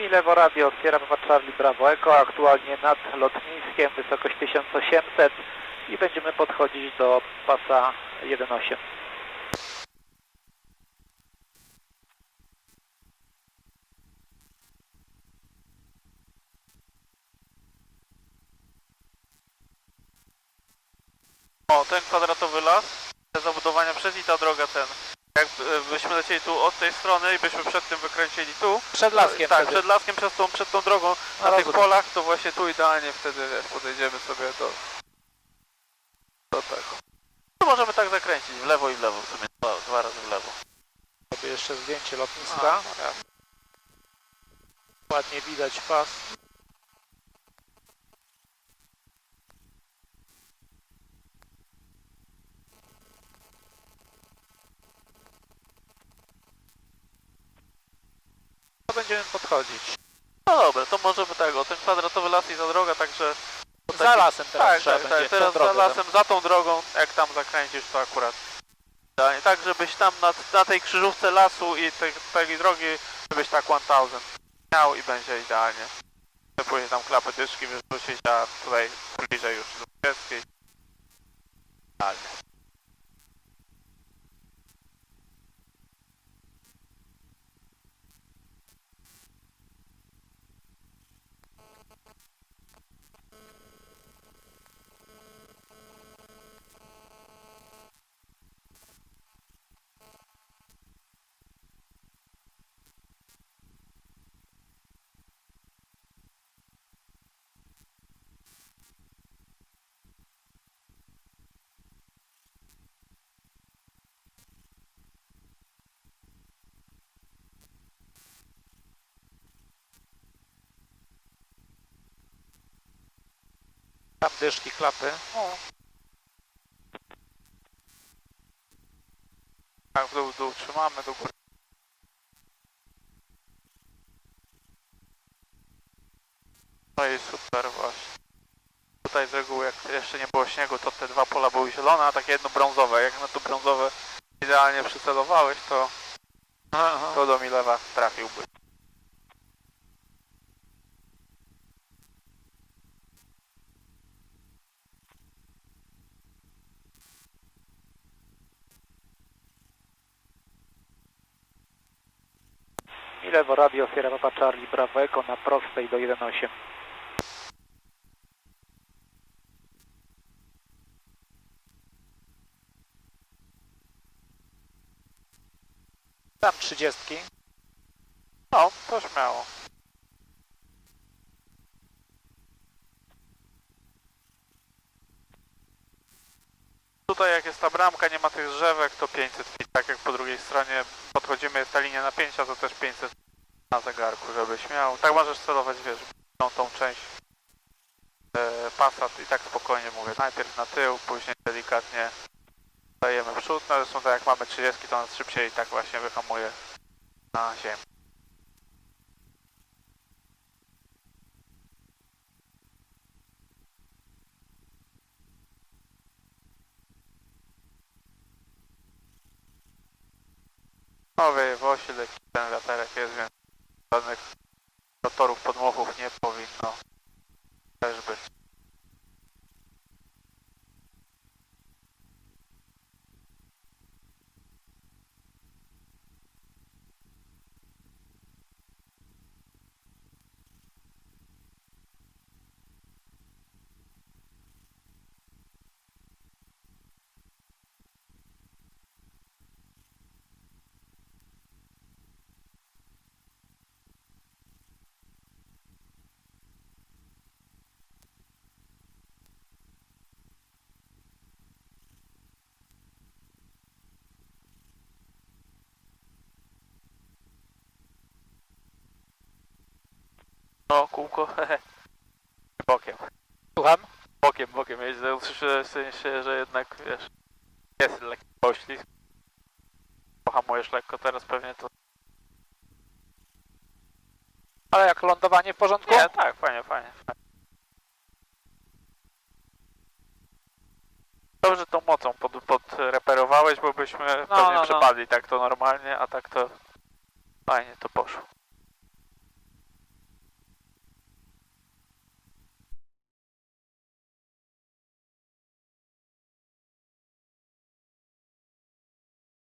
I lewo radio, otwiera Papa Bravo Echo, aktualnie nad lotniskiem, wysokość 1800 i będziemy podchodzić do pasa 1.8. O, ten kwadratowy las, zabudowania przed i ta droga ten. Jakbyśmy lecieli tu od tej strony i byśmy przed tym wykręcili tu. Przed laskiem Tak, wtedy. przed laskiem, przed tą, przed tą drogą na tych polach, to właśnie tu idealnie wtedy wiesz, podejdziemy sobie do, do tego. No możemy tak zakręcić, w lewo i w lewo w sumie, dwa, dwa razy w lewo. Sobie jeszcze zdjęcie lotniska. A. Ładnie widać pas. Będziemy podchodzić. No dobra, to możemy tak, o ten kwadratowy las i za droga, także... Za taki- lasem teraz tak, trzeba tak, będzie tak, teraz za drogę, lasem, za tą drogą, jak tam zakręcisz, to akurat. Tak, żebyś tam na, na tej krzyżówce lasu i tej, tej drogi, żebyś tak 1000 miał i będzie idealnie. Później tam klapy dyszki wyrzucić, a tutaj bliżej już do 20. Idealnie. Tam dyszki, klapy. Tak, w dół, w dół trzymamy, do góry. No i super właśnie. Tutaj z reguły jak jeszcze nie było śniegu, to te dwa pola były zielone, a takie jedno brązowe. Jak na to brązowe idealnie przycelowałeś, to, to do Milewa trafiłby. Lewo radio, otwiera Papa Charlie Bravo Echo na prostej do 1.8. Tam 30. No, to śmiało. Tutaj jak jest ta bramka, nie ma tych drzewek, to 500 feet. Tak jak po drugiej stronie podchodzimy, jest ta linia napięcia, to też 500 na zegarku, żebyś miał. Tak możesz celować, wiesz, w tą, tą część e, i tak spokojnie mówię. Najpierw na tył, później delikatnie dajemy w przód. No zresztą tak jak mamy 30, to nas szybciej i tak właśnie wyhamuje na ziemi. No wieje w osi, lekki ten wiaterek jest, więc żadnych rotorów, Husband. No, kółko. Bokiem. Słucham? Bokiem, bokiem jeźdzę. Usłyszałem w sensie, że jednak, wiesz, jest lekki poślizg. Pohamujesz lekko, teraz pewnie to... Ale jak lądowanie w porządku? Nie, tak, fajnie, fajnie. fajnie. Dobrze tą mocą pod, podreperowałeś, bo byśmy pewnie no, no. przepadli tak to normalnie, a tak to fajnie to poszło.